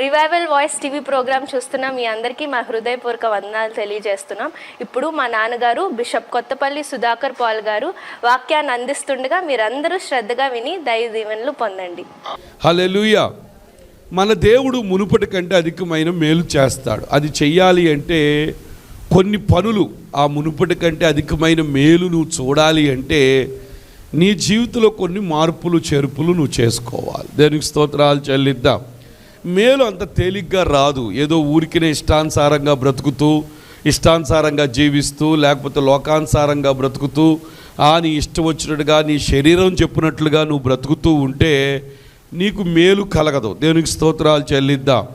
Revival voice TV programme చూస్తున్న మీ అందరికీ మా హృదయపూర్వక వందనాలు తెలియజేస్తున్నాం. ఇప్పుడు మా నాన్నగారు బిషప్ కొత్తపల్లి సుధాకర్ పాల్ గారు వాక్యాన్ని అందిస్తుండగా మీరందరూ శ్రద్ధగా విని దైవ దీవెనలు పొందండి. హల్లెలూయా మన దేవుడు మునుపటి కంటే అధికమైన మేలు చేస్తాడు. అది చెయ్యాలి అంటే కొన్ని పనులు ఆ మునుపటి కంటే అధికమైన మేలు నువ్వు చూడాలి అంటే నీ జీవితంలో కొన్ని మార్పులు చేర్పులు నువ్వు చేసుకోవాలి. దేనికి స్తోత్రాలు చెల్లిద్దాం? మేలు అంత తేలిగ్గా రాదు. ఏదో ఊరికినే ఇష్టానుసారంగా బ్రతుకుతూ ఇష్టానుసారంగా జీవిస్తూ లేకపోతే లోకానుసారంగా బ్రతుకుతూ ఆ నీ ఇష్టం వచ్చినట్టుగా నీ శరీరం చెప్పినట్లుగా నువ్వు బ్రతుకుతూ ఉంటే నీకు మేలు కలగదు. దేవునికి స్తోత్రాలు చెల్లిద్దాం.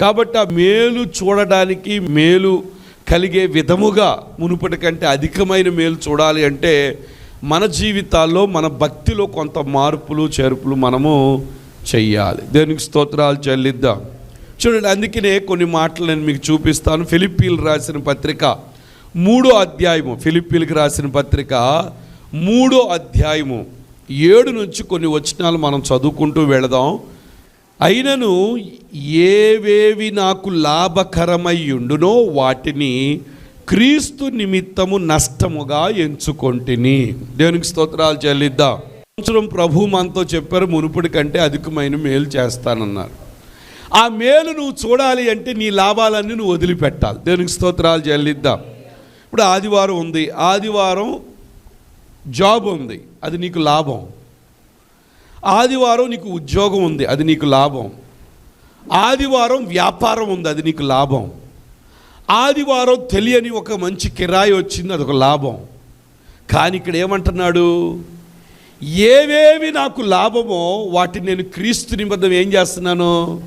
కాబట్టి ఆ మేలు చూడడానికి మేలు కలిగే విధముగా మునుపటి కంటే అధికమైన మేలు చూడాలి అంటే మన జీవితాల్లో మన భక్తిలో కొంత మార్పులు చేర్పులు మనము చెయ్యాలి. దేనికి స్తోత్రాలు చెల్లిద్దాం. చూడండి అందుకనే కొన్ని మాటలు నేను మీకు చూపిస్తాను. ఫిలిప్పీలు రాసిన పత్రిక మూడో అధ్యాయము. ఫిలిప్పీలకు రాసిన పత్రిక మూడో అధ్యాయము. ఏడు నుంచి కొన్ని వచనాలు మనం చదువుకుంటూ వెళదాం. అయినను ఏవేవి నాకు లాభకరమయ్యుండునో వాటిని క్రీస్తు నిమిత్తము నష్టముగా ఎంచుకొంటిని. దేవునికి స్తోత్రాలు చెల్లిద్దాం. సంవత్సరం ప్రభు మనతో చెప్పారు మునుపటి కంటే అధికమైన మేలు చేస్తానన్నారు. ఆ మేలు నువ్వు చూడాలి అంటే నీ లాభాలన్నీ నువ్వు వదిలిపెట్టాలి. దేనికి స్తోత్రాలు చెల్లిద్దాం. ఇప్పుడు ఆదివారం ఉంది. ఆదివారం జాబ్ ఉంది. అది నీకు లాభం. ఆదివారం నీకు ఉద్యోగం ఉంది. అది నీకు లాభం. ఆదివారం వ్యాపారం ఉంది. అది నీకు లాభం. ఆదివారం తెలియని ఒక మంచి కిరాయి వచ్చింది. అదొక లాభం. కానీ ఇక్కడ ఏమంటున్నాడు? ఏవేవి నాకు లాభమో వాటిని నేను క్రీస్తు నిమిత్తం ఏం చేస్తున్నాను?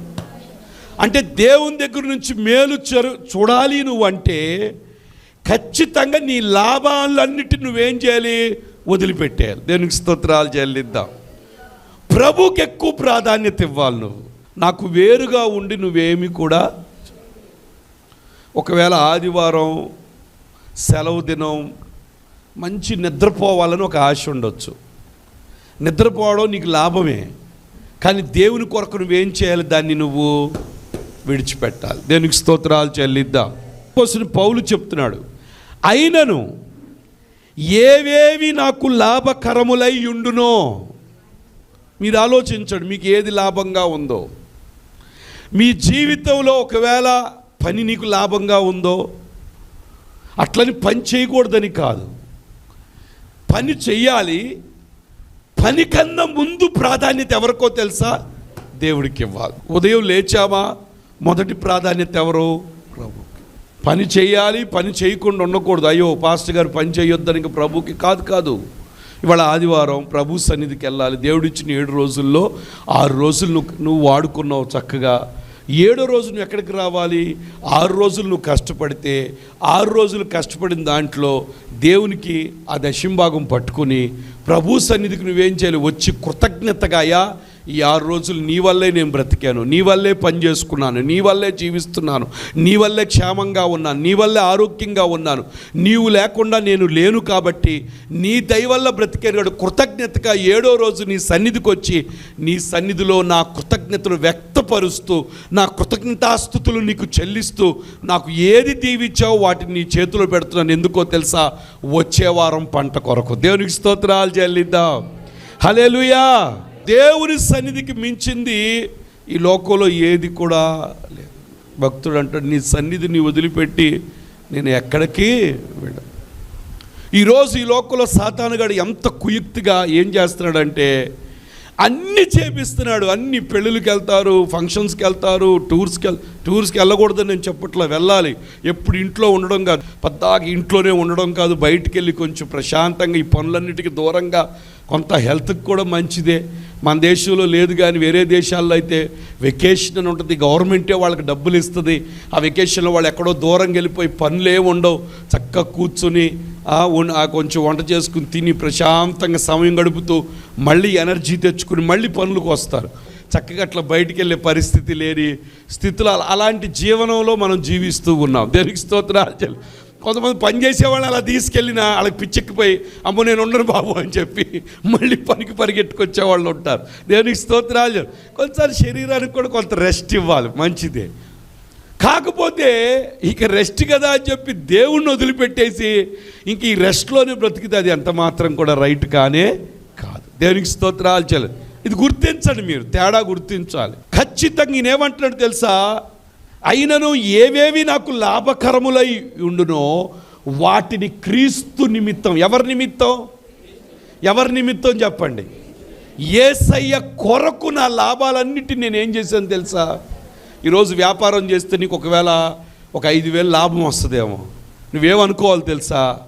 అంటే దేవుని దగ్గర నుంచి మేలు చెరు చూడాలి నువ్వు అంటే ఖచ్చితంగా నీ లాభాలన్నిటి నువ్వేం చేయాలి? వదిలిపెట్టేయాలి. దేవునికి స్తోత్రాలు చెల్లిద్దాం. ప్రభుకి ఎక్కువ ప్రాధాన్యత ఇవ్వాలి నువ్వు. నాకు వేరుగా ఉండి నువ్వేమి కూడా ఒకవేళ ఆదివారం సెలవు దినం మంచి నిద్రపోవాలని ఒక ఆశ ఉండొచ్చు. నిద్రపోవడం నీకు లాభమే. కానీ దేవుని కొరకు నువ్వేం చేయాలి? దాన్ని నువ్వు విడిచిపెట్టాలి. దేవునికి స్తోత్రాలు చెల్లిద్దాం. కోసం పౌలు చెప్తున్నాడు అయినను ఏవేవి నాకు లాభకరములై ఉండునో మీరు ఆలోచించండి మీకు ఏది లాభంగా ఉందో. మీ జీవితంలో ఒకవేళ పని నీకు లాభంగా ఉందో అట్లని పని చేయకూడదని కాదు. పని చెయ్యాలి పని కన్నా ముందు ప్రాధాన్యత ఎవరికో తెలుసా? దేవుడికి ఇవ్వాలి. ఉదయం లేచామా మొదటి ప్రాధాన్యత ఎవరు? ప్రభు పని చేయాలి పని చేయకుండా ఉండకూడదు. అయ్యో పాస్టర్ గారు పని చేయొద్దని ప్రభుకి కాదు కాదు. ఇవాళ ఆదివారం ప్రభు సన్నిధికి వెళ్ళాలి. దేవుడిచ్చిన ఏడు రోజుల్లో ఆరు రోజులు నువ్వు నువ్వు వాడుకున్నావు చక్కగా. ఏడో రోజు నువ్వు ఎక్కడికి రావాలి? ఆరు రోజులు నువ్వు కష్టపడితే ఆరు రోజులు కష్టపడిన దాంట్లో దేవునికి ఆ దశింభాగం పట్టుకుని ప్రభు సన్నిధికి నువ్వేం చేయాలి? వచ్చి కృతజ్ఞతగా ఈ ఆరు రోజులు నీ వల్లే నేను బ్రతికాను నీ వల్లే పని చేసుకున్నాను నీ వల్లే జీవిస్తున్నాను నీ వల్లే క్షేమంగా ఉన్నాను నీ వల్లే ఆరోగ్యంగా ఉన్నాను. నీవు లేకుండా నేను లేను కాబట్టి నీ దయ వల్ల బ్రతికాను కృతజ్ఞతగా ఏడో రోజు నీ సన్నిధికి వచ్చి నీ సన్నిధిలో నా కృతజ్ఞతలు కృతపరుస్తూ నా కృతజ్ఞతాస్థుతులు నీకు చెల్లిస్తూ నాకు ఏది దీవిచ్చావో వాటిని నీ చేతిలో పెడుతున్నాను. ఎందుకో తెలుసా? వచ్చే వారం పంట కొరకు. దేవునికి స్తోత్రాలు చెల్లిద్దాం. హలేలుయా దేవుని సన్నిధికి మించింది ఈ లోకంలో ఏది కూడా లేదు. భక్తుడు అంటాడు నీ సన్నిధిని వదిలిపెట్టి నేను ఎక్కడికి వెళ్ళను. ఈరోజు ఈ లోకంలో సాతానుగాడు ఎంత కుయుక్తిగా ఏం చేస్తున్నాడంటే అన్నీ చేపిస్తున్నాడు. అన్ని పెళ్ళిళ్ళకి వెళ్తారు ఫంక్షన్స్కి వెళ్తారు టూర్స్కి వెళ్ టూర్స్కి వెళ్ళకూడదని నేను చెప్పట్లో వెళ్ళాలి. ఎప్పుడు ఇంట్లో ఉండడం కాదు. పద్దాకి ఇంట్లోనే ఉండడం కాదు. బయటికి వెళ్ళి కొంచెం ప్రశాంతంగా ఈ పనులన్నిటికీ దూరంగా కొంత హెల్త్కి కూడా మంచిదే. మన దేశంలో లేదు కానీ వేరే దేశాల్లో అయితే వెకేషన్ అని ఉంటుంది. గవర్నమెంటే వాళ్ళకి డబ్బులు ఇస్తుంది. ఆ వెకేషన్లో వాళ్ళు ఎక్కడో దూరం వెళ్ళిపోయి పనులు ఏమి ఉండవు. చక్కగా కూర్చుని ఆ ఆ కొంచెం వంట చేసుకుని తిని ప్రశాంతంగా సమయం గడుపుతూ మళ్ళీ ఎనర్జీ తెచ్చుకుని మళ్ళీ పనులకు వస్తారు. చక్కగా అట్లా బయటికి వెళ్ళే పరిస్థితి లేని స్థితిలో అలాంటి జీవనంలో మనం జీవిస్తూ ఉన్నాం. దేనికి స్తోత్రాలు కొంతమంది పని చేసేవాళ్ళు అలా తీసుకెళ్ళిన వాళ్ళకి పిచ్చెక్కిపోయి అమ్మో నేను ఉండను బాబు అని చెప్పి మళ్ళీ పనికి పరిగెట్టుకొచ్చే వాళ్ళు ఉంటారు. దేవునికి స్తోత్రాలు. కొంతసారి శరీరానికి కూడా కొంత రెస్ట్ ఇవ్వాలి మంచిదే. కాకపోతే ఇక రెస్ట్ కదా అని చెప్పి దేవుణ్ణి వదిలిపెట్టేసి ఇంక ఈ రెస్ట్లోనే బ్రతికితే అది ఎంత మాత్రం కూడా రైట్ కానే కాదు. దేవునికి స్తోత్రాలు చలు ఇది గుర్తించండి మీరు తేడా గుర్తించాలి. ఖచ్చితంగా ఈయనేమంటున్నాడు తెలుసా? అయినను ఏవేవి నాకు లాభకరములై ఉండునో వాటిని క్రీస్తు నిమిత్తం. ఎవరి నిమిత్తం? ఎవరి నిమిత్తం చెప్పండి. ఏసయ్య కొరకు నా లాభాలన్నిటిని నేను ఏం చేశాను తెలుసా? ఈరోజు వ్యాపారం చేస్తే నీకు ఒకవేళ ఒక ఐదు వేలు లాభం వస్తుందేమో. నువ్వేమనుకోవాలి తెలుసా?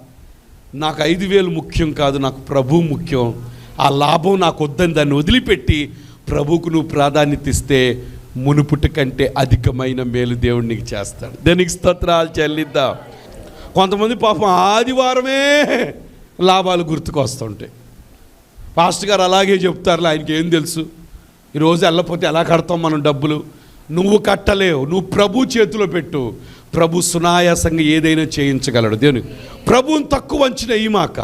నాకు ఐదు వేలు ముఖ్యం కాదు నాకు ప్రభు ముఖ్యం. ఆ లాభం నాకు వద్దని దాన్ని వదిలిపెట్టి ప్రభుకు నువ్వు ప్రాధాన్యత ఇస్తే మునుపుటి కంటే అధికమైన మేలు దేవుడు నీకు చేస్తాడు. దానికి స్తోత్రాలు చెల్లిద్దాం. కొంతమంది పాపం ఆదివారమే లాభాలు గుర్తుకొస్తుంటాయి పాస్టర్ గారు అలాగే చెప్తారులే ఆయనకి ఏం తెలుసు? ఈరోజు వెళ్ళపోతే ఎలా కడతాం మనం డబ్బులు? నువ్వు కట్టలేవు నువ్వు ప్రభు చేతిలో పెట్టు. ప్రభు సునాయాసంగా ఏదైనా చేయించగలడు. దేవుని ప్రభుని తక్కువ అంచిన ఈ మాక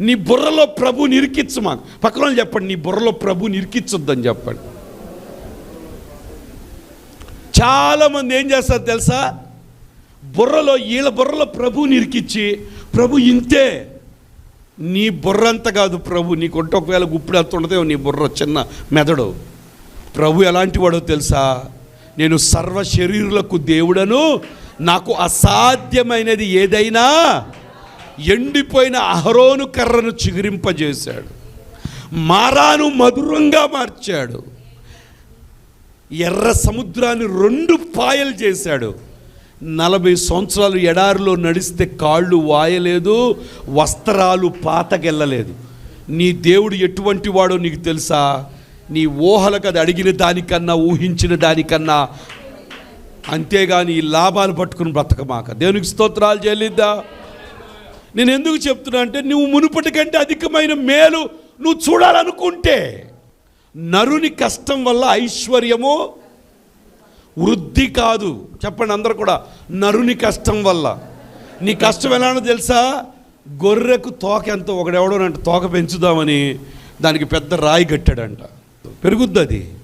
నీ బుర్రలో ప్రభు నిరికిచ్చు మాకు. పక్కన వాళ్ళు చెప్పండి నీ బుర్రలో ప్రభు నిరికిచ్చొద్దని చెప్పండి. చాలామంది ఏం చేస్తారు తెలుసా? బుర్రలో వీళ్ళ బుర్రలో ప్రభు నిరికిచ్చి ప్రభు ఇంతే. నీ బుర్ర అంత కాదు ప్రభు. నీకుంటే ఒకవేళ గుప్పుడు అంత ఉండదేమో నీ బుర్ర చిన్న మెదడు. ప్రభు ఎలాంటి వాడో తెలుసా? నేను సర్వ శరీరులకు దేవుడను. నాకు అసాధ్యమైనది ఏదైనా ఎండిపోయిన అహరోను కర్రను చిగురింపజేశాడు. మారాను మధురంగా మార్చాడు. ఎర్ర సముద్రాన్ని రెండు పాయలు చేశాడు. నలభై సంవత్సరాలు ఎడారిలో నడిస్తే కాళ్ళు వాయలేదు వస్త్రాలు పాతకెళ్ళలేదు. నీ దేవుడు ఎటువంటి వాడో నీకు తెలుసా? నీ ఊహలకు అది అడిగిన దానికన్నా ఊహించిన దానికన్నా. అంతేగాని ఈ లాభాలు పట్టుకుని బ్రతకమాక. దేవునికి స్తోత్రాలు చెల్లిద్దా? నేను ఎందుకు చెప్తున్నా అంటే నువ్వు మునుపటి కంటే అధికమైన మేలు నువ్వు చూడాలనుకుంటే. నరుని కష్టం వల్ల ఐశ్వర్యము వృద్ధి కాదు. చెప్పండి అందరు కూడా నరుని కష్టం వల్ల. నీ కష్టం ఎలానో తెలుసా? గొర్రెకు తోక ఎంతో ఒకడెవడోనంట తోక పెంచుదామని దానికి పెద్ద రాయి కట్టాడంట. పెరుగుద్ది అది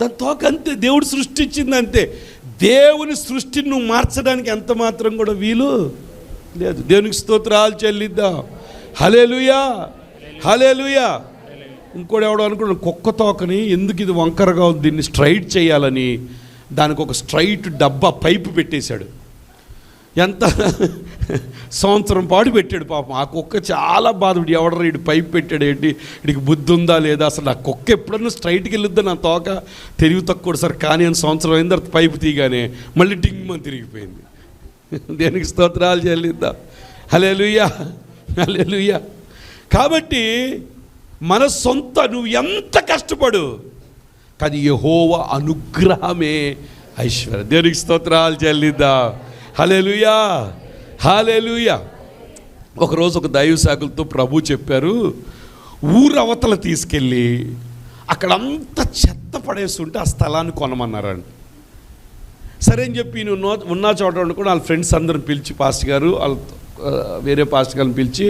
దాని తోక అంతే దేవుడు సృష్టించింది అంతే దేవుని సృష్టిని నువ్వు మార్చడానికి ఎంత మాత్రం కూడా వీలు లేదు. దేవునికి స్తోత్రాలు చెల్లిద్దాం. హలేలుయా హలేలుయా ఇంకోటి ఎవడో అనుకున్నాడు కుక్క తోకని ఎందుకు ఇది వంకరగా ఉంది దీన్ని స్ట్రైట్ చేయాలని. దానికి ఒక స్ట్రైట్ డబ్బా పైపు పెట్టేశాడు. ఎంత సంవత్సరం పాటు పెట్టాడు పాపం. ఆ కుక్క చాలా బాధపడి ఎవడరా ఇటు పైపు పెట్టాడు ఏంటి ఇడికి బుద్ధి ఉందా లేదా? అసలు ఆ కుక్క ఎప్పుడన్నా స్ట్రైట్కి వెళ్ళొద్దా నా తోక? తెలివి తక్కువ సార్ కానీ అని సంవత్సరం అయిన తర్వాత పైపు తీయగానే మళ్ళీ డింగ్మని తిరిగిపోయింది. దేనికి స్తోత్రాలు చెల్లిద్దాం? హలే లుయ్యా హలే కాబట్టి మన సొంత నువ్వు ఎంత కష్టపడు కానీ యహోవ అనుగ్రహమే ఐశ్వర్య. దేవునికి స్తోత్రాలు చెల్లిద్దా. హలేలుయా హాలేలుయా ఒకరోజు ఒక దైవ శాఖలతో ప్రభు చెప్పారు ఊరవతల తీసుకెళ్ళి అక్కడంతా చెత్త పడేస్తుంటే ఆ స్థలాన్ని కొనమన్నారండి సరే అని చెప్పి నువ్వు ఉన్న చోట కూడా వాళ్ళ ఫ్రెండ్స్ అందరిని పిలిచి పాస్ట్ గారు వాళ్ళ వేరే పాస్ట్ గారిని పిలిచి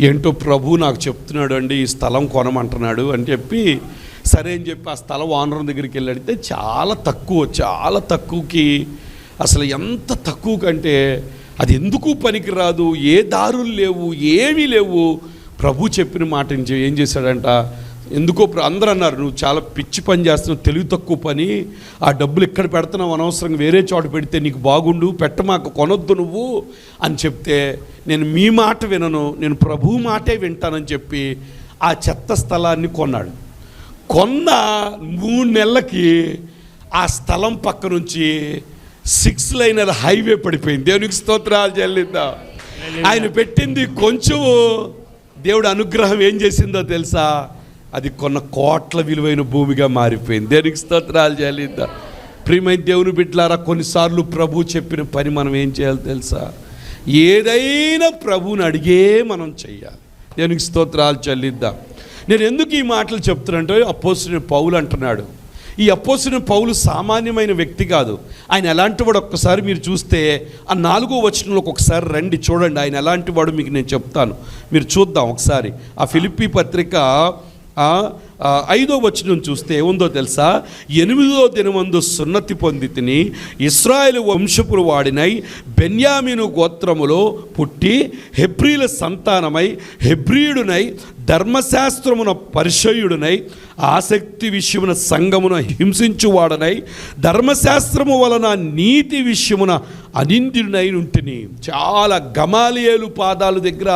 ఏంటో ప్రభు నాకు చెప్తున్నాడు అండి ఈ స్థలం కొనమంటున్నాడు అని చెప్పి సరే అని చెప్పి ఆ స్థలం ఓనర్ దగ్గరికి వెళ్ళి అడిగితే చాలా తక్కువ చాలా తక్కువకి. అసలు ఎంత తక్కువ కంటే అది ఎందుకు పనికిరాదు ఏ దారులు లేవు ఏమీ లేవు. ప్రభు చెప్పిన మాట ఏం చే- ఏం చేశాడంట ఎందుకో అందరూ అన్నారు నువ్వు చాలా పిచ్చి పని చేస్తున్నావు తెలివి తక్కువ పని. ఆ డబ్బులు ఇక్కడ పెడుతున్నావు? అనవసరంగా వేరే చోట పెడితే నీకు బాగుండు పెట్టమాక కొనొద్దు నువ్వు. అని చెప్తే నేను మీ మాట వినను నేను ప్రభు మాటే వింటానని చెప్పి ఆ చెత్త స్థలాన్ని కొన్నాడు. కొన్న మూడు నెలలకి ఆ స్థలం పక్క నుంచి సిక్స్ లైనర్ హైవే పడిపోయింది. దేవునికి స్తోత్రాలు చెల్లిద్దా. ఆయన పెట్టింది కొంచెం దేవుడు అనుగ్రహం ఏం చేసిందో తెలుసా? అది కొన్న కోట్ల విలువైన భూమిగా మారిపోయింది. దేవునికి స్తోత్రాలు చెల్లిద్దా. ప్రియమైన దేవుని బిడ్డలారా కొన్నిసార్లు ప్రభు చెప్పిన పని మనం ఏం చేయాలి తెలుసా? ఏదైనా ప్రభువుని అడిగే మనం చెయ్యాలి. దేనికి స్తోత్రాలు చెల్లిద్దాం. నేను ఎందుకు ఈ మాటలు చెప్తున్నానంటే అపోజిట్ పౌలు అంటున్నాడు. ఈ అపోసిన పౌలు సామాన్యమైన వ్యక్తి కాదు. ఆయన ఎలాంటి వాడు ఒక్కసారి మీరు చూస్తే ఆ నాలుగో వచనంలోకి ఒకసారి రండి చూడండి. ఆయన ఎలాంటి వాడు మీకు నేను చెప్తాను. మీరు చూద్దాం ఒకసారి. ఆ ఫిలిప్పీ పత్రిక ఐదో వచనం చూస్తే ఏముందో తెలుసా? ఎనిమిదో దినమందు సున్నతి పొంది తిని ఇస్రాయేల్ వంశపురు వాడినై బెన్యామీను గోత్రములో పుట్టి హెబ్రీల సంతానమై హెబ్రీయుడునై ధర్మశాస్త్రమున పరిచయుడునై ఆసక్తి విషయమున సంగమున హింసించువాడనై ధర్మశాస్త్రము వలన నీతి విషయమున అనింద్యుడనై ఉంటిని. చాలా గమాలియేలు పాదాల దగ్గర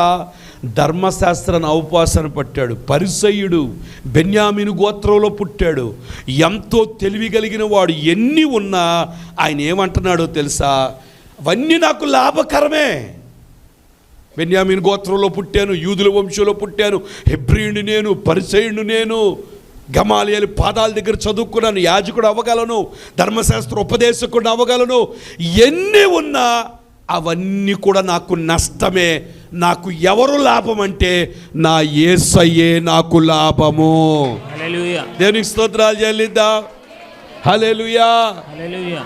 ధర్మశాస్త్రాన్ని అవపాసన పట్టాడు. పరిసయ్యుడు బెన్యామిను గోత్రంలో పుట్టాడు. ఎంతో తెలివి కలిగిన వాడు ఎన్ని ఉన్నా ఆయన ఏమంటున్నాడో తెలుసా? అవన్నీ నాకు లాభకరమే. బెన్యామిన్ గోత్రంలో పుట్టాను యూదుల వంశంలో పుట్టాను హెబ్రియుడు నేను పరిసయుడు నేను గమాలియలు పాదాల దగ్గర చదువుకున్నాను యాజకుడు అవ్వగలను ధర్మశాస్త్ర ఉపదేశకుడు అవ్వగలను ఎన్ని ఉన్నా అవన్నీ కూడా నాకు నష్టమే. నాకు ఎవరు లాభం అంటే నా ఏసయ్యే నాకు లాభము. దేవునికి స్తోత్రాలు చెల్లిద్దాం. హల్లెలూయా.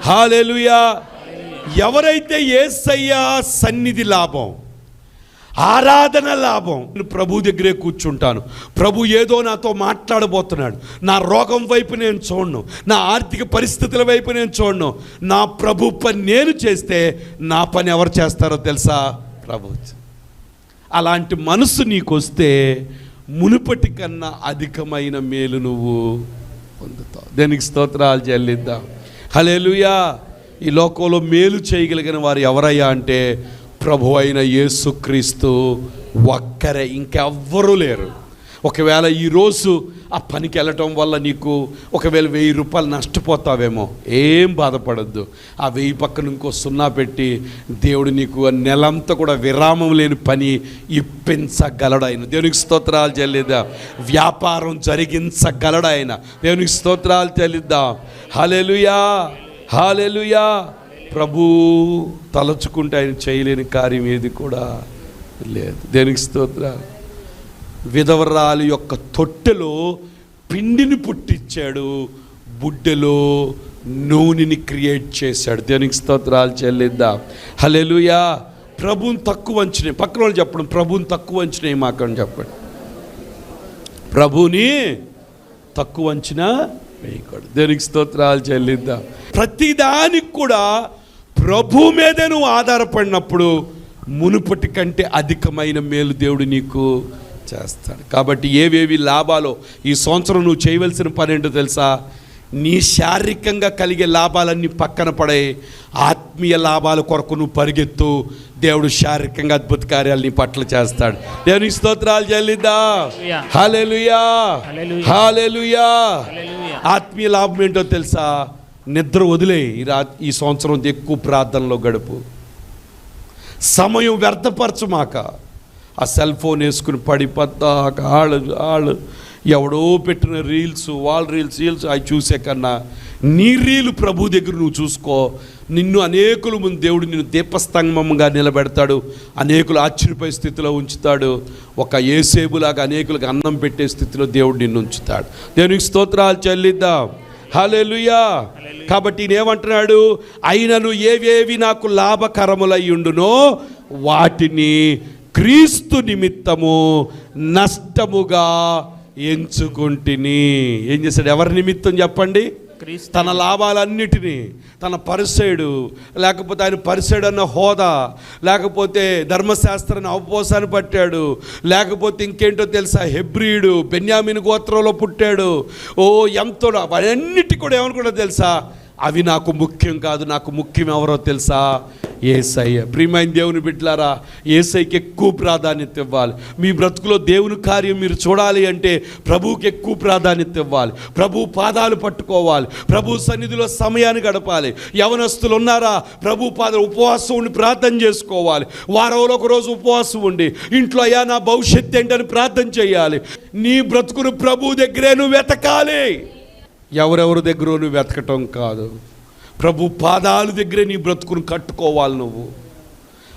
హాలెలుయా ఎవరైతే ఏసయ్యా సన్నిధి లాభం ఆరాధన లాభం నేను ప్రభు దగ్గరే కూర్చుంటాను. ప్రభు ఏదో నాతో మాట్లాడబోతున్నాడు. నా రోగం వైపు నేను చూడను. నా ఆర్థిక పరిస్థితుల వైపు నేను చూడను. నా ప్రభు పని నేను చేస్తే నా పని ఎవరు చేస్తారో తెలుసా? ప్రభు. అలాంటి మనసు నీకు వస్తే మునుపటి కన్నా అధికమైన మేలు నువ్వు పొందుతావు. దేనికి స్తోత్రాలు చెల్లిద్దాం. హలేలుయా ఈ లోకంలో మేలు చేయగలిగిన వారు ఎవరయ్యా అంటే ప్రభు అయిన యేసుక్రీస్తు ఒక్కరే. ఇంకెవ్వరూ లేరు. ఒకవేళ ఈరోజు ఆ పనికి వెళ్ళటం వల్ల నీకు ఒకవేళ వెయ్యి రూపాయలు నష్టపోతావేమో ఏం బాధపడద్దు. ఆ వెయ్యి పక్కన ఇంకో సున్నా పెట్టి దేవుడు నీకు ఆ నెలంతా కూడా విరామం లేని పని ఇప్పించగలడు ఆయన. దేవునికి స్తోత్రాలు చెల్లిద్దాం. వ్యాపారం జరిగించగలడు ఆయన. దేవునికి స్తోత్రాలు చెల్లిద్దాం. హలెలుయా హాలెలుయా ప్రభు తలచుకుంటే ఆయన చేయలేని కార్యం ఏది కూడా లేదు. దేనికి స్తోత్రాలు. విధవరాలు యొక్క తొట్టెలో పిండిని పుట్టించాడు బుడ్డెలో నూనెని క్రియేట్ చేశాడు. దేనికి స్తోత్రాలు చెల్లిద్దా? హలెలుయా ప్రభుని తక్కువ అంచినాయి పక్కన వాళ్ళు చెప్పడం ప్రభుని తక్కువ అంచినాయి మాకని చెప్పండి. ప్రభుని తక్కువ అంచనా వేయకూడదు. దేనికి స్తోత్రాలు చెల్లిద్దా? ప్రతిదానికి కూడా ప్రభు మీదే నువ్వు ఆధారపడినప్పుడు మునుపటి కంటే అధికమైన మేలు దేవుడు నీకు చేస్తాడు. కాబట్టి ఏవేవి లాభాలో ఈ సంవత్సరం నువ్వు చేయవలసిన పని ఏంటో తెలుసా? నీ శారీరకంగా కలిగే లాభాలన్నీ పక్కన పడే ఆత్మీయ లాభాల కొరకు నువ్వు పరిగెత్తు. దేవుడు శారీరకంగా అద్భుత కార్యాలు నీ పట్ల చేస్తాడు. దేవునికి స్తోత్రాలు చెల్లిద్దా? హాలేలుయా. హాలేలుయా ఆత్మీయ లాభం ఏంటో తెలుసా? నిద్ర వదిలే ఈ రా ఈ సంవత్సరం ఎక్కువ ప్రార్థనలో గడుపు. సమయం వ్యర్థపరచమాక ఆ సెల్ ఫోన్ వేసుకుని పడిపోతాక ఆళ్ళు ఆళ్ళు. ఎవడో పెట్టిన రీల్స్ వాళ్ళ రీల్స్ రీల్స్ అవి చూసే కన్నా నీ రీలు ప్రభు దగ్గర నువ్వు చూసుకో. నిన్ను అనేకుల ముందు దేవుడు నిన్ను దీపస్తంభంగా నిలబెడతాడు. అనేకులు ఆశ్చర్యపోయే స్థితిలో ఉంచుతాడు. ఒక ఏసేబులాగా అనేకులకు అన్నం పెట్టే స్థితిలో దేవుడు నిన్ను ఉంచుతాడు. దేవునికి స్తోత్రాలు చెల్లిద్దాం. హలెలుయా కాబట్టి ఈయన ఏమంటున్నాడు? అయినను ఏవేవి నాకు లాభకరములయ్యుండునో వాటిని క్రీస్తు నిమిత్తము నష్టముగా ఎంచుకుంటుని. ఏం చేశాడు? ఎవరి నిమిత్తం చెప్పండి? తన లాభాలన్నిటినీ. తన పరిసయుడు లేకపోతే ఆయన పరిసయుడు అన్న హోదా లేకపోతే ధర్మశాస్త్రాన్ని అవపోసాన్ని పట్టాడు లేకపోతే ఇంకేంటో తెలుసా? హెబ్రియుడు బెన్యామిన్ గోత్రంలో పుట్టాడు. ఓ ఎంతో అవన్నిటి కూడా ఏమనుకుంటా తెలుసా? అవి నాకు ముఖ్యం కాదు నాకు ముఖ్యం ఎవరో తెలుసా? ఏసయ్య. ప్రియమైన దేవుని బిడ్డలారా ఏసైకి ఎక్కువ ప్రాధాన్యత ఇవ్వాలి. మీ బ్రతుకులో దేవుని కార్యం మీరు చూడాలి అంటే ప్రభువుకి ఎక్కువ ప్రాధాన్యత ఇవ్వాలి. ప్రభు పాదాలు పట్టుకోవాలి. ప్రభు సన్నిధిలో సమయాన్ని గడపాలి. యవనస్తులు ఉన్నారా? ప్రభు పాద ఉపవాసం ఉండి ప్రార్థన చేసుకోవాలి. వారంలో ఒక రోజు ఉపవాసం ఉండి ఇంట్లో అయ్యా నా భవిష్యత్తు ఏంటని ప్రార్థన చేయాలి. నీ బ్రతుకును ప్రభు దగ్గరే నువ్వు వెతకాలి. ఎవరెవరి దగ్గర నువ్వు వెతకటం కాదు. ప్రభు పాదాల దగ్గరే నీ బ్రతుకును కట్టుకోవాలి నువ్వు.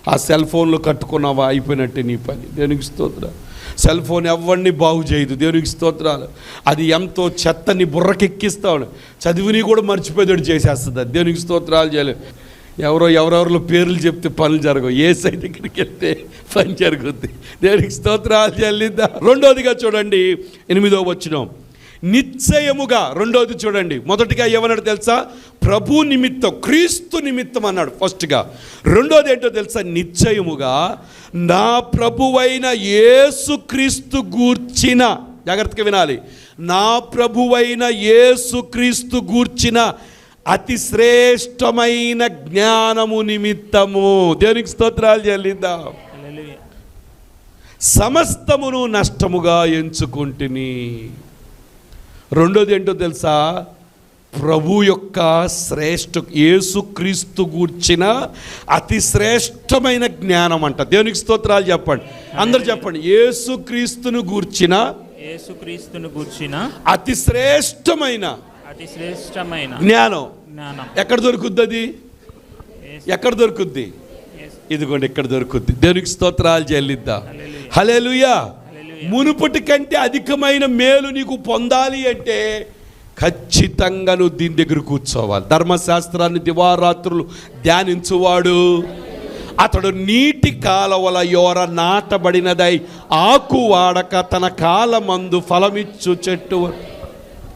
ఆ సెల్ ఫోన్లో కట్టుకున్నావా? అయిపోయినట్టే నీ పని. దేనికి స్తోత్ర? సెల్ ఫోన్ ఎవరిని బాగు చేయదు. దేవునికి స్తోత్రాలు? అది ఎంతో చెత్తని బుర్రకెక్కిస్తాడు. చదివిని కూడా మర్చిపోయేటట్టు చేసేస్తుంది. అది దేవునికి స్తోత్రాలు చేయలేదు ఎవరో ఎవరెవరిలో పేర్లు చెప్తే పనులు జరగవు. ఏ సై దగ్గరికి వెళ్తే పని జరుగుద్ది. దేవునికి స్తోత్రాలు చెల్లిద్దా రెండోదిగా చూడండి. ఎనిమిదో వచ్చినాం నిశ్చయముగా రెండోది చూడండి. మొదటిగా ఏమన్నాడు తెలుసా? ప్రభు నిమిత్తం క్రీస్తు నిమిత్తం అన్నాడు ఫస్ట్గా. రెండోది ఏంటో తెలుసా? నిశ్చయముగా నా ప్రభువైన యేసు క్రీస్తు గూర్చిన జాగ్రత్తగా వినాలి. నా ప్రభువైన యేసు క్రీస్తు గూర్చిన అతి శ్రేష్టమైన జ్ఞానము నిమిత్తము. దేవునికి స్తోత్రాలు చెల్లిద్దాం? సమస్తమును నష్టముగా ఎంచుకుంటుని. రెండోది ఏంటో తెలుసా? ప్రభు యొక్క శ్రేష్ఠ యేసుక్రీస్తు గూర్చిన అతి శ్రేష్టమైన జ్ఞానం అంట. దేవునికి స్తోత్రాలు చెప్పండి. అందరు చెప్పండి. యేసుక్రీస్తును గూర్చిన యేసుక్రీస్తును గూర్చిన అతి శ్రేష్టమైన అతి శ్రేష్టమైన జ్ఞానం. జ్ఞానం. ఎక్కడ దొరుకుద్ది అది? ఎక్కడ దొరుకుద్ది? ఇదిగోండి ఇక్కడ దొరుకుద్ది. దేవునికి స్తోత్రాలు చెల్లిద్దాం. హల్లెలూయా. మునుపటి కంటే అధికమైన మేలు నీకు పొందాలి అంటే ఖచ్చితంగా నువ్వు దీని దగ్గర కూర్చోవాలి. ధర్మశాస్త్రాన్ని దివారాత్రులు ధ్యానించువాడు. అతడు నీటి కాలవల యోర నాటబడినదై ఆకు వాడక తన కాలమందు ఫలమిచ్చు చెట్టు.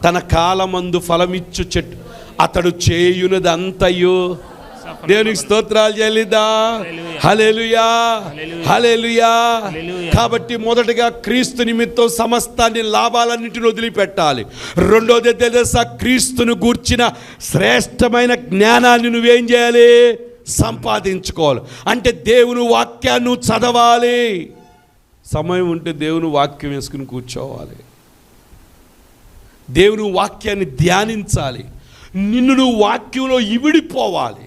తన కాలమందు ఫలమిచ్చు చెట్టు. అతడు చేయునదంతయు. దేవునికి స్తోత్రాలు చెల్లిద్దా? Hallelujah hallelujah. కాబట్టి మొదటగా క్రీస్తు నిమిత్తం సమస్తాన్ని లాభాలన్నింటిని వదిలిపెట్టాలి. రెండోది తెలుసా? క్రీస్తును గూర్చిన శ్రేష్టమైన జ్ఞానాన్ని నువ్వేం చేయాలి? సంపాదించుకోవాలి. అంటే దేవుని వాక్యాన్ని చదవాలి. సమయం ఉంటే దేవుని వాక్యం వేసుకుని కూర్చోవాలి. దేవుని వాక్యాన్ని ధ్యానించాలి. నిన్ను నువ్వు వాక్యంలో ఇవిడిపోవాలి.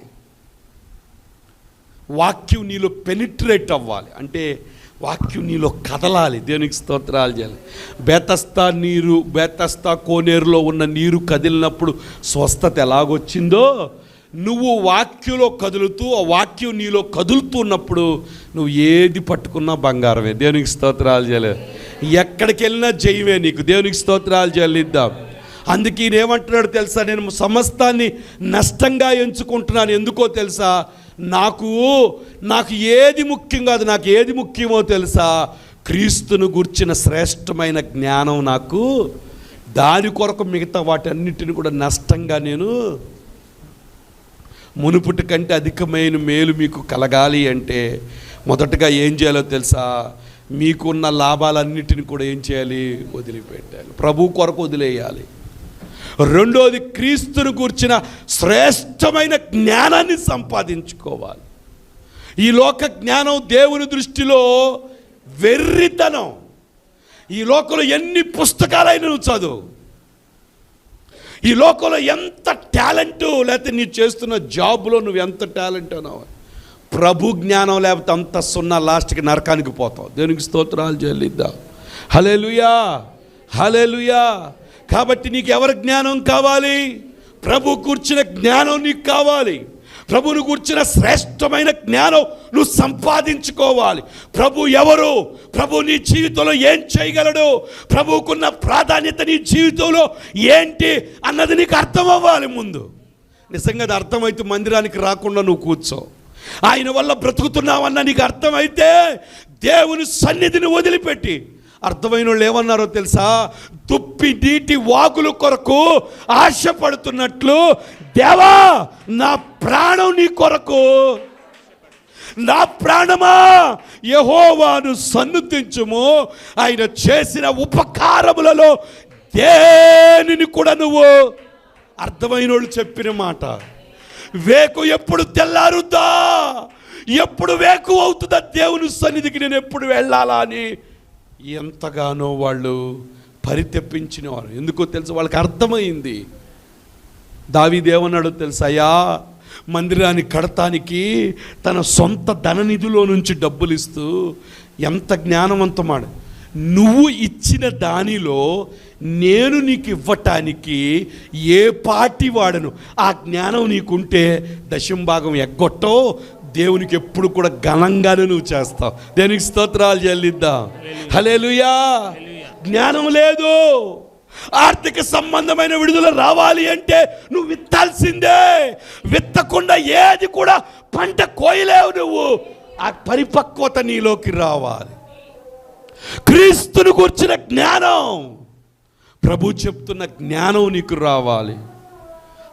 వాక్యం నీలో పెనిట్రేట్ అవ్వాలి. అంటే వాక్యం నీలో కదలాలి. దేవునికి స్తోత్రాలు చేయాలి. బేతస్తా నీరు బేతస్తా కోనేరులో ఉన్న నీరు కదిలినప్పుడు స్వస్థత ఎలాగొచ్చిందో నువ్వు వాక్యంలో కదులుతూ ఆ వాక్యం నీలో కదులుతున్నప్పుడు నువ్వు ఏది పట్టుకున్నా బంగారమే. దేవునికి స్తోత్రాలు చేయలేదు ఎక్కడికి వెళ్ళినా జయమే నీకు. దేవునికి స్తోత్రాలు చేయలేద్దాం అందుకే ఈయన ఏమంటున్నాడు తెలుసా? నేను సమస్తాన్ని నష్టంగా ఎంచుకుంటున్నాను. ఎందుకో తెలుసా? నాకు నాకు ఏది ముఖ్యం కాదు నాకు ఏది ముఖ్యమో తెలుసా? క్రీస్తును గుర్చిన శ్రేష్టమైన జ్ఞానం నాకు దాని కొరకు మిగతా వాటన్నిటిని కూడా నష్టంగా నేను మునుపుటి కంటే అధికమైన మేలు మీకు కలగాలి అంటే మొదటగా ఏం చేయాలో తెలుసా? మీకున్న లాభాలన్నిటిని కూడా ఏం చేయాలి? వదిలిపెట్టాలి. ప్రభు కొరకు వదిలేయాలి. రెండోది క్రీస్తును కూర్చిన శ్రేష్టమైన జ్ఞానాన్ని సంపాదించుకోవాలి. ఈ లోక జ్ఞానం దేవుని దృష్టిలో వెర్రితనం. ఈ లోకంలో ఎన్ని పుస్తకాలైన నువ్వు చదువు. ఈ లోకంలో ఎంత టాలెంట్ లేకపోతే నీ చేస్తున్న జాబ్లో నువ్వు ఎంత టాలెంట్ అన్నావు ప్రభు జ్ఞానం లేకపోతే అంత సున్నా లాస్ట్కి నరకానికి పోతావు. దేనికి స్తోత్రాలు చెల్లిద్దాం. హలే లుయా కాబట్టి నీకు ఎవరి జ్ఞానం కావాలి? ప్రభు కూర్చిన జ్ఞానం నీకు కావాలి. ప్రభును కూర్చిన శ్రేష్టమైన జ్ఞానం నువ్వు సంపాదించుకోవాలి. ప్రభు ఎవరు? ప్రభు నీ జీవితంలో ఏం చేయగలడు? ప్రభుకున్న ప్రాధాన్యత నీ జీవితంలో ఏంటి అన్నది నీకు అర్థం అవ్వాలి ముందు. నిజంగా అది అర్థమైతే మందిరానికి రాకుండా నువ్వు కూర్చో. ఆయన వల్ల బ్రతుకుతున్నావన్న నీకు అర్థమైతే దేవుని సన్నిధిని వదిలిపెట్టి అర్థమైన వాళ్ళు ఏమన్నారో తెలుసా? దుప్పి నీటి వాగుల కొరకు ఆశపడుతున్నట్లు దేవా నా ప్రాణం నీ కొరకు. నా ప్రాణమా యహోవాను సన్నుతించుము. ఆయన చేసిన ఉపకారములలో దేనిని కూడా నువ్వు? అర్థమైన వాళ్ళు చెప్పిన మాట. వేకు ఎప్పుడు తెల్లారుద్దా? ఎప్పుడు వేకు అవుతుందా? దేవుని సన్నిధికి నేను ఎప్పుడు వెళ్ళాలా అని ఎంతగానో వాళ్ళు పరితెప్పించినవారు. ఎందుకో తెలుసు? వాళ్ళకి అర్థమైంది. దావీదేమన్నాడో తెలుసయ్యా మందిరాన్ని కడతానికి తన సొంత ధననిధిలో నుంచి డబ్బులు ఇస్తూ ఎంత జ్ఞానవంతమాడు. నువ్వు ఇచ్చిన దానిలో నేను నీకు ఇవ్వటానికి ఏ పాటి వాడను. ఆ జ్ఞానం నీకుంటే దశంభాగం ఎగ్గొట్టో దేవునికి ఎప్పుడు కూడా ఘనంగానే నువ్వు చేస్తావు. దేనికి స్తోత్రాలు చెల్లిద్దాం. హలేలుయా జ్ఞానం లేదు. ఆర్థిక సంబంధమైన విడుదల రావాలి అంటే నువ్వు విత్తాల్సిందే. విత్తకుండా ఏది కూడా పంట కోయలేవు నువ్వు. ఆ పరిపక్వత నీలోకి రావాలి. క్రీస్తుని కూర్చిన జ్ఞానం. ప్రభు చెప్తున్న జ్ఞానం నీకు రావాలి.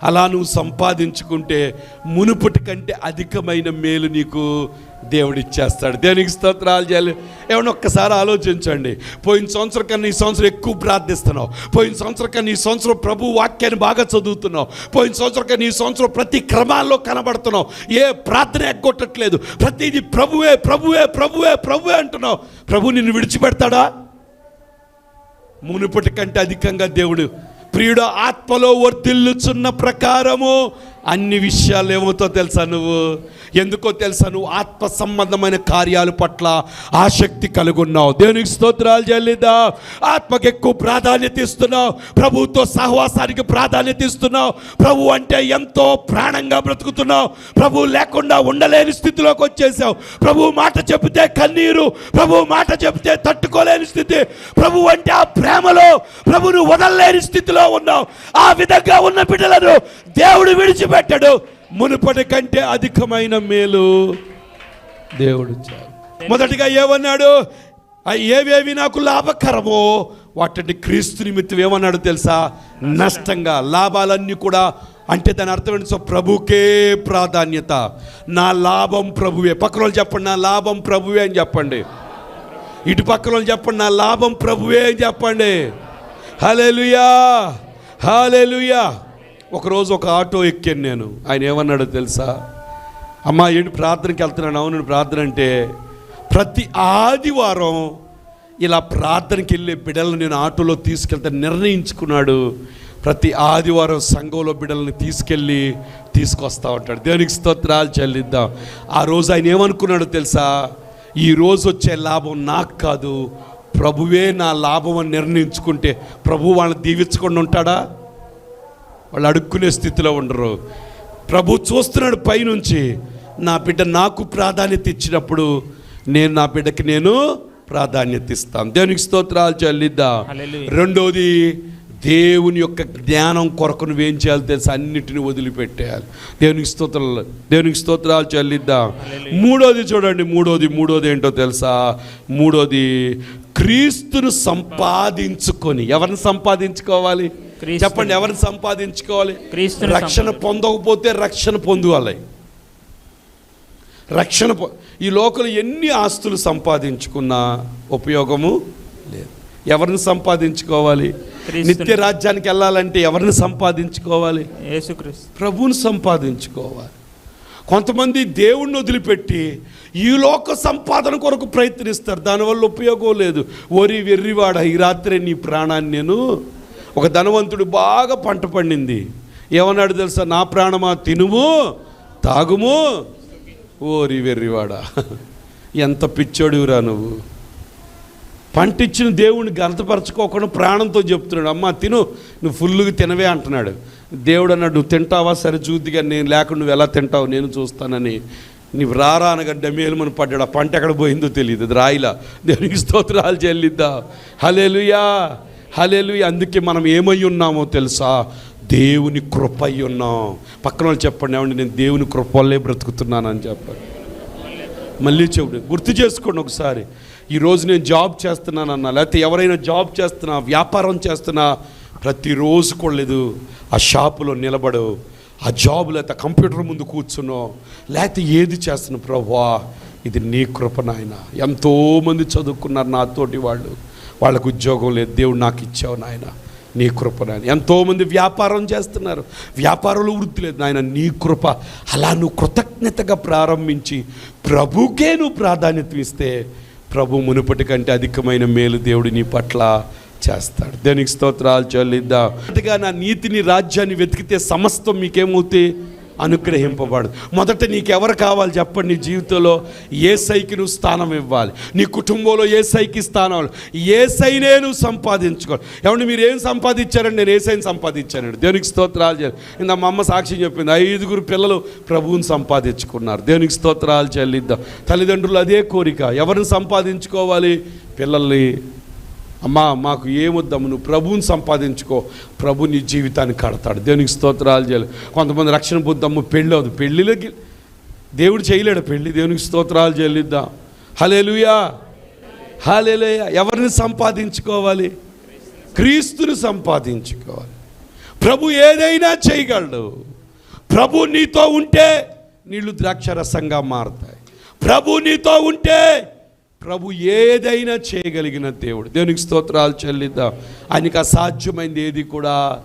అలా నువ్వు సంపాదించుకుంటే మునుపటి కంటే అధికమైన మేలు నీకు దేవుడిచ్చేస్తాడు దేనికి స్తోత్రాలు చేయాలి? ఏమన్నా ఒక్కసారి ఆలోచించండి. పోయిన సంవత్సరం కన్నా ఈ సంవత్సరం ఎక్కువ ప్రార్థిస్తున్నావు. పోయిన సంవత్సరం కన్నా ఈ సంవత్సరం ప్రభు వాక్యాన్ని బాగా చదువుతున్నావు. పోయిన సంవత్సరం కన్నా ఈ సంవత్సరం ప్రతి క్రమాల్లో కనబడుతున్నావు. ఏ ప్రార్థన ఎగ్గొట్టట్లేదు. ప్రతిదీ ప్రభువే ప్రభువే ప్రభువే ప్రభువే అంటున్నావు. ప్రభు నిన్ను విడిచిపెడతాడా? మునుపటి కంటే అధికంగా దేవుడు ప్రియుడు ఆత్మలో వర్తిల్లుచున్న ప్రకారము అన్ని విషయాలు ఏమవుతో తెలుసా నువ్వు? ఎందుకో తెలుసా నువ్వు ఆత్మ సంబంధమైన కార్యాల పట్ల ఆసక్తి కలుగున్నావు. దేవునికి స్తోత్రాలు చెల్లిద్దా. ఆత్మకి ఎక్కువ ప్రాధాన్యత ఇస్తున్నావు. ప్రభుతో సహవాసానికి ప్రాధాన్యత ఇస్తున్నావు. ప్రభు అంటే ఎంతో ప్రాణంగా బ్రతుకుతున్నావు. ప్రభు లేకుండా ఉండలేని స్థితిలోకి వచ్చేసావు. ప్రభు మాట చెబితే కన్నీరు ప్రభు మాట చెబితే తట్టుకోలేని స్థితి. ప్రభు అంటే ఆ ప్రేమలో ప్రభును వదలలేని స్థితిలో ఉన్నావు. ఆ విధంగా ఉన్న బిడ్డలను దేవుడు విడిచిపెట్టాడు మునుపటి కంటే అధికమైన మేలు దేవుడు మొదటిగా ఏమన్నాడు? ఏవేవి నాకు లాభకరమో వాటిని క్రీస్తు నిమిత్తం ఏమన్నాడు తెలుసా? నష్టంగా లాభాలన్నీ కూడా అంటే దాని అర్థం ఏంటి? సో ప్రభుకే ప్రాధాన్యత. నా లాభం ప్రభువే. పక్కన వాళ్ళు చెప్పండి నా లాభం ప్రభువే అని చెప్పండి. ఇటు పక్కన వాళ్ళు చెప్పండి నా లాభం ప్రభువే అని చెప్పండి. హలేలుయా హాలేలుయా ఒకరోజు ఒక ఆటో ఎక్కాను నేను. ఆయన ఏమన్నాడో తెలుసా? అమ్మా ఏంటి ప్రార్థనకి వెళ్తున్నాను. అవును ప్రార్థన అంటే ప్రతి ఆదివారం ఇలా ప్రార్థనకి వెళ్ళే బిడ్డలను నేను ఆటోలో తీసుకెళ్తే నిర్ణయించుకున్నాడు. ప్రతి ఆదివారం సంఘంలో బిడ్డలను తీసుకెళ్ళి తీసుకొస్తా ఉంటాడు. దేవునికి స్తోత్రాలు చెల్లిద్దాం. ఆ రోజు ఆయన ఏమనుకున్నాడో తెలుసా? ఈ రోజు వచ్చే లాభం నాకు కాదు. ప్రభువే నా లాభం అని నిర్ణయించుకుంటే ప్రభు వాళ్ళని దీవించకుండా ఉంటాడా? వాళ్ళు అడుక్కునే స్థితిలో ఉండరు. ప్రభు చూస్తున్నాడు పైనుంచి నా బిడ్డ నాకు ప్రాధాన్యత ఇచ్చినప్పుడు నేను నా బిడ్డకి నేను ప్రాధాన్యత ఇస్తాను. దేవునికి స్తోత్రాలు చెల్లిద్దాం. రెండోది దేవుని యొక్క జ్ఞానం కొరకు నువ్వేం చేయాలి తెలుసు? అన్నిటిని వదిలిపెట్టేయాలి. దేవునికి స్తోత్రాలు దేవునికి స్తోత్రాలు చెల్లిద్దాం. మూడోది చూడండి మూడోది మూడోది ఏంటో తెలుసా? మూడోది క్రీస్తును సంపాదించుకొని. ఎవరిని సంపాదించుకోవాలి. చెప్పండి ఎవరిని సంపాదించుకోవాలి? రక్షణ పొందకపోతే రక్షణ పొందువాలి. రక్షణ ఈ లోకలు ఎన్ని ఆస్తులు సంపాదించుకున్నా ఉపయోగము లేదు. ఎవరిని సంపాదించుకోవాలి. నిత్య రాజ్యానికి వెళ్ళాలంటే ఎవరిని సంపాదించుకోవాలి? ప్రభువుని సంపాదించుకోవాలి. కొంతమంది దేవుణ్ణి వదిలిపెట్టి ఈ లోక సంపాదన కొరకు ప్రయత్నిస్తారు. దానివల్ల ఉపయోగం లేదు. ఓరి వెర్రివాడ ఈ రాత్రే నీ ప్రాణాన్ని నేను ఒక ధనవంతుడు బాగా పంట పండింది. ఏమన్నాడు తెలుసా? నా ప్రాణమా తినుము తాగుము? ఓరి వెర్రివాడ ఎంత పిచ్చోడివిరా నువ్వు. పంట ఇచ్చిన దేవుడిని గంతపరచుకోకుండా ప్రాణంతో చెప్తున్నాడు. అమ్మా తిను నువ్వు ఫుల్గా తినవే అంటున్నాడు. దేవుడు అన్నాడు నువ్వు తింటావా? సరే చూద్దిగా నేను లేకుండా నువ్వు ఎలా తింటావు? నేను చూస్తానని. నీవు రారా అనగడ్డ మేలుమని పడ్డాడు. ఆ పంట ఎక్కడ పోయిందో తెలియదు రాయిలా. దేవునికి స్తోత్రాలు చెల్లిద్దా. హలేలుయా హలేలు అందుకే మనం ఏమై ఉన్నామో తెలుసా? దేవుని కృప అయి ఉన్నాం. పక్కన వాళ్ళు చెప్పండి ఏమండి నేను దేవుని కృప వల్లే బ్రతుకుతున్నానని చెప్పండి. మళ్ళీ చెవుడు గుర్తు చేసుకోండి ఒకసారి. ఈరోజు నేను జాబ్ చేస్తున్నానన్నా లేకపోతే ఎవరైనా జాబ్ చేస్తున్నా వ్యాపారం చేస్తున్నా ప్రతిరోజు కొడలేదు. ఆ షాపులో నిలబడు ఆ జాబ్ లేకపోతే కంప్యూటర్ ముందు కూర్చున్నో లేకపోతే ఏది చేస్తున్నా ప్రభా ఇది నీ కృప నాయన. ఎంతోమంది చదువుకున్నారు నాతోటి వాళ్ళు. వాళ్ళకు ఉద్యోగం లేదు. దేవుడు నాకు ఇచ్చావు నాయన. నీ కృప నాయన. ఎంతోమంది వ్యాపారం చేస్తున్నారు. వ్యాపారంలో వృద్ధి లేదు. నాయన నీ కృప. అలా నువ్వు కృతజ్ఞతగా ప్రారంభించి ప్రభుకే నువ్వు ప్రాధాన్యత ఇస్తే ప్రభు మునుపటి కంటే అధికమైన మేలు దేవుడు నీ పట్ల చేస్తాడు. దేనికి స్తోత్రాలు చెల్లిద్దాం. మొదటిగా నా నీతిని రాజ్యాన్ని వెతికితే సమస్తం మీకేమవుతాయి? అనుగ్రహింపబడదు మొదట నీకెవరు కావాలి చెప్పండి. నీ జీవితంలో ఏ సైకి నువ్వు స్థానం ఇవ్వాలి. నీ కుటుంబంలో ఏ సైకి స్థానం ఏ సైనే నువ్వు సంపాదించుకోవాలి. ఏమంటే మీరు ఏం సంపాదించారండి? నేను ఏ సైని సంపాదించానండి. దేవునికి స్తోత్రాలు చేయాలి ఇంత మా అమ్మ సాక్ష్యం చెప్పింది. ఐదుగురు పిల్లలు ప్రభువుని సంపాదించుకున్నారు. దేవునికి స్తోత్రాలు చెల్లిద్దాం. తల్లిదండ్రులు అదే కోరిక. ఎవరిని సంపాదించుకోవాలి? పిల్లల్ని అమ్మా మాకు ఏమొద్దాము నువ్వు ప్రభువుని సంపాదించుకో. ప్రభు నీ జీవితాన్ని కడతాడు. దేవునికి స్తోత్రాలు చేయాలి. కొంతమంది రక్షణ పొద్దాము పెళ్ళి అవుతుంది పెళ్ళిలోకి దేవుడు చేయలేడు పెళ్ళి. దేవునికి స్తోత్రాలు చెల్లిద్దాం. హలేలుయా హలేలుయా ఎవరిని సంపాదించుకోవాలి? క్రీస్తుని సంపాదించుకోవాలి. ప్రభు ఏదైనా చేయగలడు. ప్రభు నీతో ఉంటే నీళ్ళు ద్రాక్షరసంగా మారుతాయి. ప్రభు నీతో ఉంటే ప్రభు ఏదైనా చేయగలిగిన దేవుడు. దేవునికి స్తోత్రాలు చెల్లిద్దాం. ఆయనకి అసాధ్యమైంది ఏది కూడా?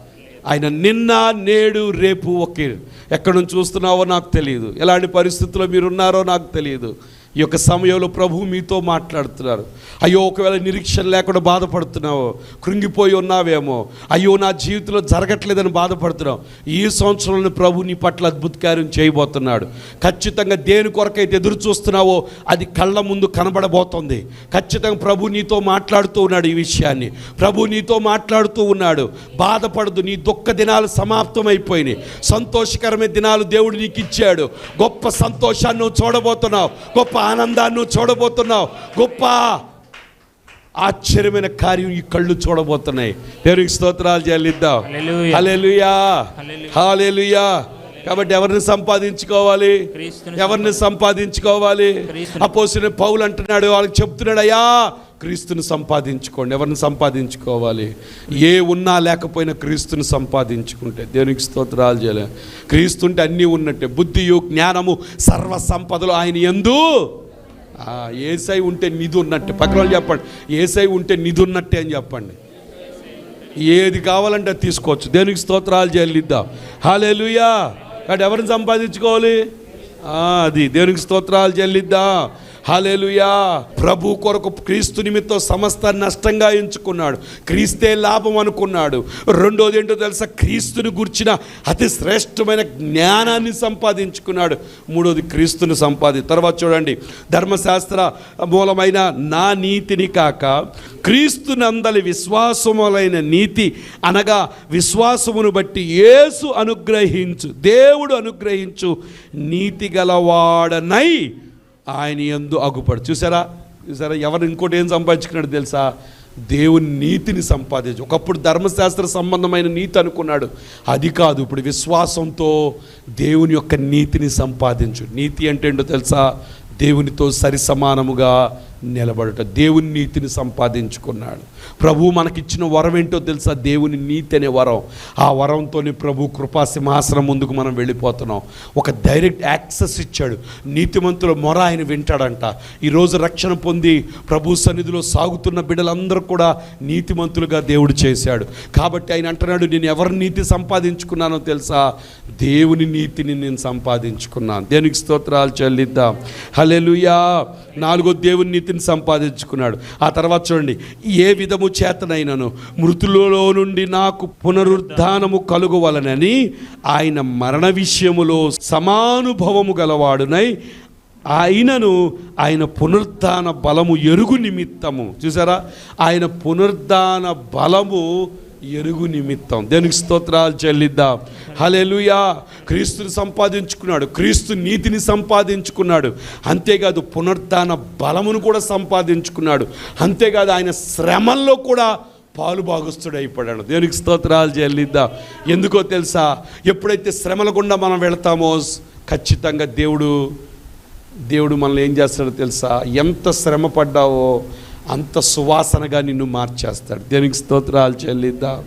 ఆయన నిన్న నేడు రేపు ఒకే. ఎక్కడ నుంచి చూస్తున్నావో నాకు తెలియదు ఎలాంటి పరిస్థితుల్లో మీరున్నారో నాకు తెలియదు ఈ యొక్క సమయంలో ప్రభు మీతో మాట్లాడుతున్నారు. అయ్యో ఒకవేళ నిరీక్షణ లేకుండా బాధపడుతున్నావు కృంగిపోయి ఉన్నావేమో అయ్యో నా జీవితంలో జరగట్లేదని బాధపడుతున్నావు ఈ సంవత్సరంలో ప్రభు నీ పట్ల అద్భుత కార్యం చేయబోతున్నాడు. ఖచ్చితంగా దేని కొరకైతే ఎదురు చూస్తున్నావో అది కళ్ళ ముందు కనబడబోతోంది. ఖచ్చితంగా ప్రభు నీతో మాట్లాడుతూ ఉన్నాడు ఈ విషయాన్ని. ప్రభు నీతో మాట్లాడుతూ ఉన్నాడు. బాధపడదు నీ దుఃఖ దినాలు సమాప్తమైపోయినాయి. సంతోషకరమైన దినాలు దేవుడు నీకు ఇచ్చాడు గొప్ప సంతోషాన్ని నువ్వు చూడబోతున్నావు. గొప్ప ఆనందాన్ని నువ్వు చూడబోతున్నావు. గొప్ప ఆశ్చర్యమైన కార్యం ఈ కళ్ళు చూడబోతున్నాయి. దేవునికి స్తోత్రాలు చెల్లిద్దాం. హల్లెలూయా. హల్లెలూయా. కాబట్టి ఎవరిని సంపాదించుకోవాలి? ఎవరిని సంపాదించుకోవాలి. అపోసిన పౌలు అంటున్నాడు వాళ్ళకి చెప్తున్నాడు అయ్యా క్రీస్తుని సంపాదించుకోండి. ఎవరిని సంపాదించుకోవాలి? ఏ ఉన్నా లేకపోయినా క్రీస్తుని సంపాదించుకుంటే. దేవునికి స్తోత్రాలు చేయలే. క్రీస్తు ఉంటే అన్నీ ఉన్నట్టే. బుద్ధియు జ్ఞానము సర్వ సంపదలు ఆయన ఎందు. ఏసై ఉంటే నిధి ఉన్నట్టే. పక్కన వాళ్ళు చెప్పండి. ఏసై ఉంటే నిధి ఉన్నట్టే అని చెప్పండి. ఏది కావాలంటే తీసుకోవచ్చు. దేనికి స్తోత్రాలు చెల్లిద్దాం హాలేలుయా కాబట్టి ఎవరిని సంపాదించుకోవాలి? అది. దేవునికి స్తోత్రాలు చెల్లిద్దాం హలెలుయా ప్రభు కొరకు క్రీస్తు నిమిత్తం సమస్త నష్టంగా ఎంచుకున్నాడు. క్రీస్తే లాభం అనుకున్నాడు. రెండోది ఏంటో తెలుసా? క్రీస్తుని గుర్చిన అతి శ్రేష్టమైన జ్ఞానాన్ని సంపాదించుకున్నాడు. మూడోది క్రీస్తుని సంపాది తర్వాత చూడండి. ధర్మశాస్త్ర మూలమైన నా నీతిని కాక క్రీస్తునందలి విశ్వాసములైన నీతి అనగా విశ్వాసమును బట్టి యేసు అనుగ్రహించు దేవుడు అనుగ్రహించు నీతి గలవాడనై ఆయన ఎందు అగుపడు. చూసారా? చూసారా? ఎవరు ఇంకోటి ఏం సంపాదించుకున్నాడు తెలుసా? దేవుని నీతిని సంపాదించు. ఒకప్పుడు ధర్మశాస్త్ర సంబంధమైన నీతి అనుకున్నాడు. అది కాదు ఇప్పుడు విశ్వాసంతో దేవుని యొక్క నీతిని సంపాదించు. నీతి అంటే ఏంటో తెలుసా? దేవునితో సరి సమానముగా నిలబడట దేవుని నీతిని సంపాదించుకున్నాడు. ప్రభు మనకిచ్చిన వరం ఏంటో తెలుసా? దేవుని నీతి అనే వరం. ఆ వరంతోనే ప్రభు కృపా సింహాసనం ముందుకు మనం వెళ్ళిపోతున్నాం. ఒక డైరెక్ట్ యాక్సెస్ ఇచ్చాడు. నీతిమంతుల మొర ఆయన వింటాడంట. ఈరోజు రక్షణ పొంది ప్రభు సన్నిధిలో సాగుతున్న బిడ్డలందరూ కూడా నీతిమంతులుగా దేవుడు చేశాడు. కాబట్టి ఆయన అంటున్నాడు నేను ఎవరి నీతి సంపాదించుకున్నానో తెలుసా? దేవుని నీతిని నేను సంపాదించుకున్నాను. దేనికి స్తోత్రాలు చెల్లిద్దాం. హలెలుయా నాలుగో దేవుని నీతిని సంపాదించుకున్నాడు. ఆ తర్వాత చూడండి ఏ విధము చేతనైనను మృతులలో నుండి నాకు పునరుద్ధానము కలుగవలనని ఆయన మరణ విషయములో సమానుభవము గలవాడునై ఆయనను ఆయన పునరుద్ధాన బలము ఎరుగు నిమిత్తము. చూసారా? ఆయన పునరుద్ధాన బలము ఎరుగు నిమిత్తం. దేనికి స్తోత్రాలు చెల్లిద్దాం? హలెలుయా క్రీస్తుని సంపాదించుకున్నాడు. క్రీస్తు నీతిని సంపాదించుకున్నాడు. అంతేకాదు పునర్ధాన బలమును కూడా సంపాదించుకున్నాడు. అంతేకాదు ఆయన శ్రమల్లో కూడా పాలు భాగస్తుడైపోయాడు దేవునికి స్తోత్రాలు చెల్లిద్దాం? ఎందుకో తెలుసా? ఎప్పుడైతే శ్రమల గుండా మనం వెళతామో ఖచ్చితంగా దేవుడు దేవుడు మనల్ని ఏం చేస్తాడో తెలుసా? ఎంత శ్రమ పడ్డావో అంత సువాసనగా నిన్ను మార్చేస్తాడు. దేనికి స్తోత్రాలు చెల్లిద్దాం?